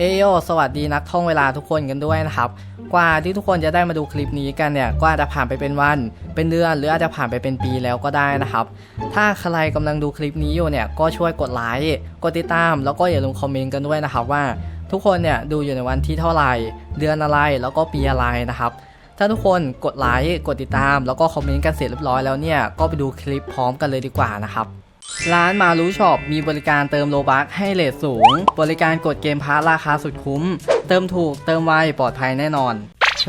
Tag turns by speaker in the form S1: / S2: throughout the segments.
S1: เอโยสวัสดีนักท่องเวลาทุกคนกันด้วยนะครับ กว่าที่ทุกคนจะได้มาดูคลิปนี้กันเนี่ยก็อาจจะผ่านไปเป็นวัน เป็นเดือนหรืออาจจะผ่านไปเป็นปีแล้วก็ได้นะครับ ถ้าใครกำลังดูคลิปนี้อยู่เนี่ยก็ช่วยกดไลค์กดติดตาม แล้วก็อย่าลืมคอมเมนต์กันด้วยนะครับว่า ทุกคนเนี่ยดูอยู่ในวันที่เท่าไหร่ เดือนอะไรแล้วก็ปีอะไรนะครับ ถ้าทุกคนกดไลค์กดติดตาม แล้วก็คอมเมนต์กันเสร็จเรียบร้อยแล้วเนี่ยก็ไปดูคลิปพร้อมกันเลยดีกว่านะครับ ร้านมารู้ช็อปมีบริการเติมโลบัคให้เลทสูง บริการกดเกมพาร์ราคาสุดคุ้ม เติมถูกเติมไวปลอดภัยแน่นอน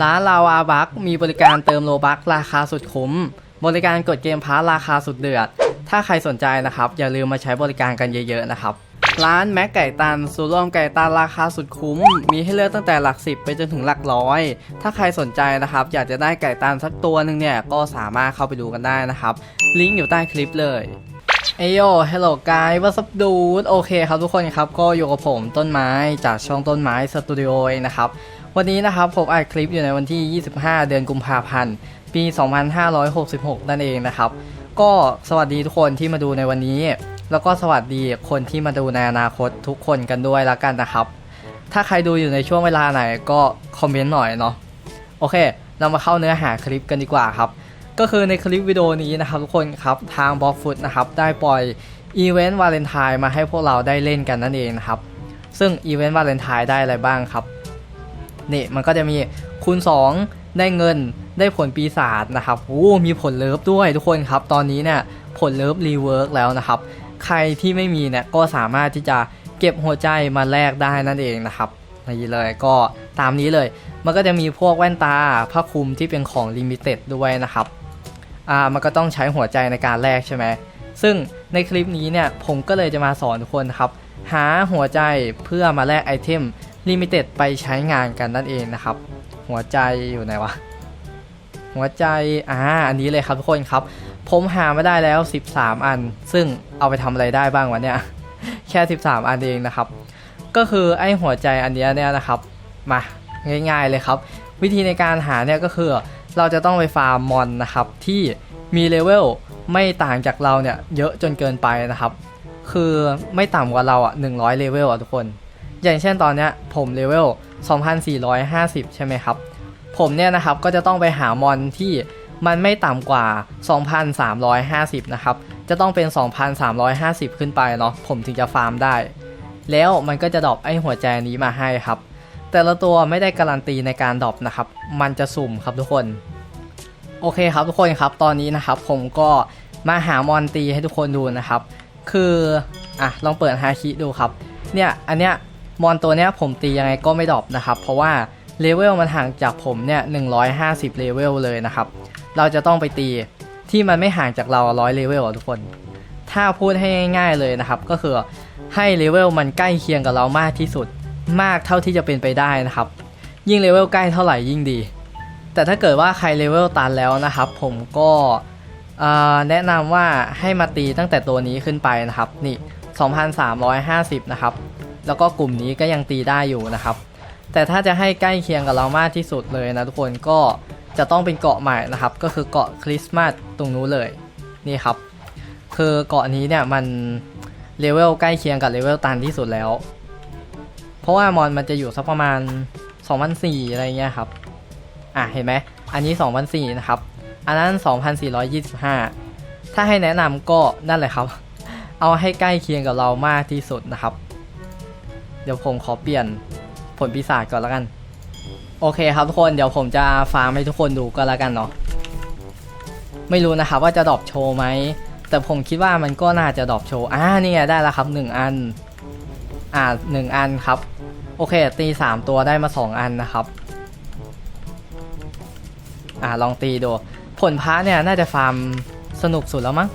S1: ร้านลาวาบัคมีบริการเติมโลบัคราคาสุดคุ้ม บริการกดเกมพาร์ราคาสุดเดือด ถ้าใครสนใจนะครับ อย่าลืมมาใช้บริการกันเยอะๆนะครับ ร้านแม็กไก่ตันซูร่วมไก่ตันราคาสุดคุ้ม มีให้เลือกตั้งแต่หลักสิบไปจนถึงหลักร้อย ถ้าใครสนใจนะครับ อยากจะได้ไก่ตันสักตัวหนึ่งเนี่ยก็สามารถเข้าไปดูกันได้นะครับ ลิงก์อยู่ใต้คลิปเลย เอโย hello guys what's up dude โอเคครับทุกคนครับ ก็อยู่กับผมต้นไม้จากช่องต้นไม้สตูดิโอเองนะครับ วันนี้นะครับผมอัดคลิปอยู่ในวันที่ 25 เดือนกุมภาพันธ์ ปี 2566 นั่นเองนะครับ ก็สวัสดีทุกคนที่มาดูในวันนี้ แล้วก็สวัสดีคนที่มาดูในอนาคตทุกคนกันด้วยแล้วกันนะครับ ถ้าใครดูอยู่ในช่วงเวลาไหนก็คอมเมนต์หน่อยเนาะ โอเค เรามาเข้าเนื้อหาคลิปกันดีกว่าครับ ก็คือในคลิปวิดีโอนี้นะครับทุกคนครับทางบล็อกฟุตนะครับได้ปล่อยอีเวนต์วาเลนไทน์มาให้พวกเราได้เล่นกันนั่นเองนะครับ ซึ่งอีเวนต์วาเลนไทน์ได้อะไรบ้างครับนี่มันก็จะมีคูณ 2 ได้เงินได้ผลปีศาจนะครับโอ้มีผลเลิฟด้วยทุกคนครับ ตอนนี้เนี่ยผลเลิฟรีเวิร์กแล้วนะครับ ใครที่ไม่มีเนี่ยก็สามารถที่จะเก็บหัวใจมาแลกได้นั่นเองนะครับนี่เลยก็ตามนี้เลย มันก็จะมีพวกแว่นตาผ้าคลุมที่เป็นของลิมิเต็ดด้วยนะครับ อ่ามันก็ต้องใช้หัวใจในการแลกใช่ไหมซึ่งในคลิปนี้เนี่ยผมก็เลยจะมาสอนทุกคนครับ หาหัวใจเพื่อมาแลกไอเทมลิมิเต็ดไปใช้งานกันนั่นเองนะครับ หัวใจอยู่ไหนวะ หัวใจอ่าอันนี้เลยครับทุกคนครับ ผมหามาได้แล้ว 13 อัน ซึ่งเอาไปทำอะไรได้บ้างวะเนี่ย แค่ 13 อันเองนะครับ ก็คือไอหัวใจอันนี้เนี่ยนะครับ มาง่าย ๆเลยครับ วิธีในการหาเนี่ยก็คือ เราจะต้องไปฟาร์มมอนนะครับที่มีเลเวลไม่ต่างจากเราเนี่ยเยอะจนเกินไปนะครับ คือไม่ต่ำกว่าเราอะ100เลเวลอะทุกคน อย่างเช่นตอนเนี้ยผมเลเวล2450 ใช่ไหมครับ ผมเนี่ยนะครับก็จะต้องไปหามอนที่มันไม่ต่ำกว่า 2,350 นะครับ จะต้องเป็น 2,350 ขึ้นไปเนาะผมถึงจะฟาร์มได้ แล้วมันก็จะดรอปไอหัวใจนี้มาให้ครับ แต่ละตัวไม่ได้การันตีในการดรอปนะครับ มันจะสุ่มครับทุกคน โอเคครับทุกคนครับ ตอนนี้นะครับผมก็มาหามอนตีให้ทุกคนดูนะครับ คืออะลองเปิดฮาคิดูครับ เนี่ยอันเนี้ยมอนตัวเนี้ยผมตียังไงก็ไม่ดรอปนะครับ เพราะว่าเลเวลมันห่างจากผมเนี่ย150 เลเวลเลยนะครับ เราจะต้องไปตีที่มันไม่ห่างจากเรา100เลเวลอทุกคน ถ้าพูดให้ง่ายๆเลยนะครับ ก็คือให้เลเวลมันใกล้เคียงกับเรามากที่สุด มากเท่าที่จะเป็นไปได้นะครับ ยิ่งเลเวลใกล้เท่าไหร่ยิ่งดี แต่ถ้าเกิดว่าใครเลเวลตันแล้วนะครับ ผมก็แนะนำว่าให้มาตีตั้งแต่ตัวนี้ขึ้นไปนะครับนี่ 2,350 นะครับ แล้วก็กลุ่มนี้ก็ยังตีได้อยู่นะครับ แต่ถ้าจะให้ใกล้เคียงกับเรามากที่สุดเลยนะทุกคนก็จะต้องเป็นเกาะใหม่นะครับ ก็คือเกาะคริสต์มาสตรงนู้นเลยนี่ครับ คือเกาะนี้เนี่ยมันเลเวลใกล้เคียงกับเลเวลตันที่สุดแล้ว ราะว่ามอนมันจะอยู่สักประมาณ2,004อะไรเงี้ยครับ อะเห็นไหม อันนี้2,004นะครับ อันนั้น 2,425 ถ้าให้แนะนำก็นั่นแหละครับ เอาให้ใกล้เคียงกับเรามากที่สุดนะครับ เดี๋ยวผมขอเปลี่ยนผลปีศาจก่อนแล้วกัน โอเคครับทุกคนเดี๋ยวผมจะฟาร์มให้ทุกคนดูก็แล้วกันเนาะ ไม่รู้นะครับว่าจะดรอปโชว์ไหม แต่ผมคิดว่ามันก็น่าจะดรอปโชว์ อ่านี่ไงได้แล้วครับ 1 อัน อ่าหนึ่งอันครับ โอเค ตี3ตัวได้มา2อันนะครับ อ่าลองตีดู ผลพระเนี่ยน่าจะฟาร์มสนุกสุดแล้วมั้ง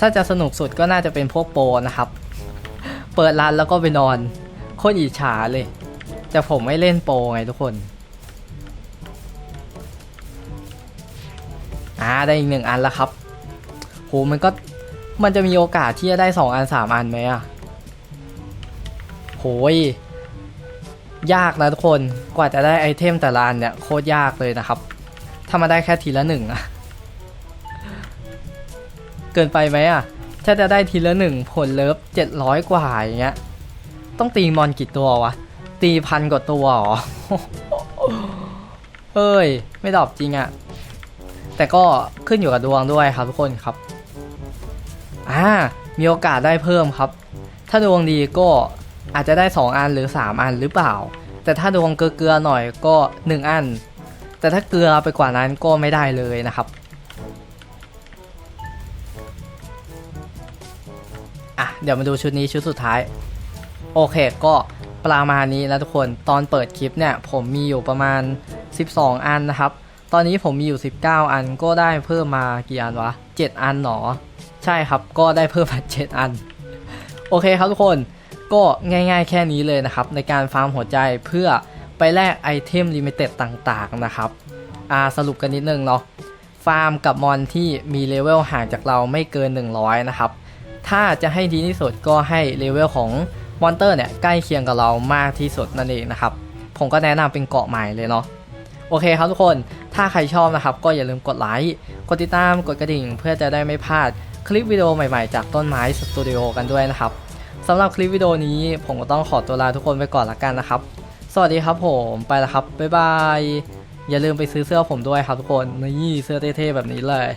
S1: ถ้าจะสนุกสุดก็น่าจะเป็นพวกโปรนะครับ เปิดร้านแล้วก็ไปนอน โคตรอิจฉาเลย แต่ผมไม่เล่นโปรไงทุกคนอ่าได้อีกหนึ่งอันแล้วครับโหมันก็มันจะมีโอกาสที่จะได้สองอันสามอันไหมอะ โหยยากนะทุกคน กว่าจะได้ไอเทมแต่ละอันเนี่ยโคตรยากเลยนะครับ ถ้ามาได้แค่ทีละหนึ่งอะเกินไปไหมอะถ้าจะได้ทีละหนึ่งผลเลิฟเจ็ดร้อยกว่าอย่างเงี้ย ต้องตีมอนกี่ตัววะ ตีพันกว่าตัวเหรอเฮ้ย ไม่ดอปจริงอะแต่ก็ขึ้นอยู่กับดวงด้วยครับทุกคนครับ อ่า มีโอกาสได้เพิ่มครับ ถ้าดวงดีก็ อาจจะได้ 2 อันหรือ 3 อันหรือเปล่า แต่ถ้าดวงเกลือๆหน่อยก็ 1 อัน แต่ถ้าเกลือไปกว่านั้นก็ไม่ได้เลยนะครับอะเดี๋ยวมาดูชุดนี้ชุดสุดท้าย โอเคก็ประมาณนี้นะทุกคนตอนเปิดคลิปเนี่ยผมมีอยู่ประมาณ 12 อันนะครับ ตอนนี้ผมมีอยู่ 19 อันก็ได้เพิ่มมากี่อันวะ 7 อันหนอ ใช่ครับก็ได้เพิ่มมา 7 อัน โอเคครับทุกคน ก็ง่าย ๆ แค่นี้เลยนะครับ ในการฟาร์มหัวใจเพื่อไปแลกไอเทมลิมิเต็ดต่างๆนะครับอาสรุปกันนิดนึงเนาะฟาร์มกับมอนที่มีเลเวลห่างจากเราไม่เกิน 100 นะครับ ถ้าจะให้ดีที่สุดก็ให้เลเวลของมอนเตอร์เนี่ยใกล้เคียงกับเรามากที่สุดนั่นเองนะครับ ผมก็แนะนำเป็นเกาะใหม่เลยเนาะโอเคครับทุกคน ถ้าใครชอบนะครับ ก็อย่าลืมกดไลค์ กดติดตาม กดกระดิ่ง เพื่อจะได้ไม่พลาดคลิปวิดีโอใหม่ๆ จากต้นไม้สตูดิโอกันด้วยนะครับ สำหรับคลิปวิดีโอนี้ ผมก็ต้องขอตัวลาทุกคนไปก่อนละกันนะครับ สวัสดีครับผมไปแล้วครับบ๊ายบายอย่าลืมไปซื้อเสื้อผมด้วยครับทุกคนนี่เสื้อเท่ๆแบบนี้เลย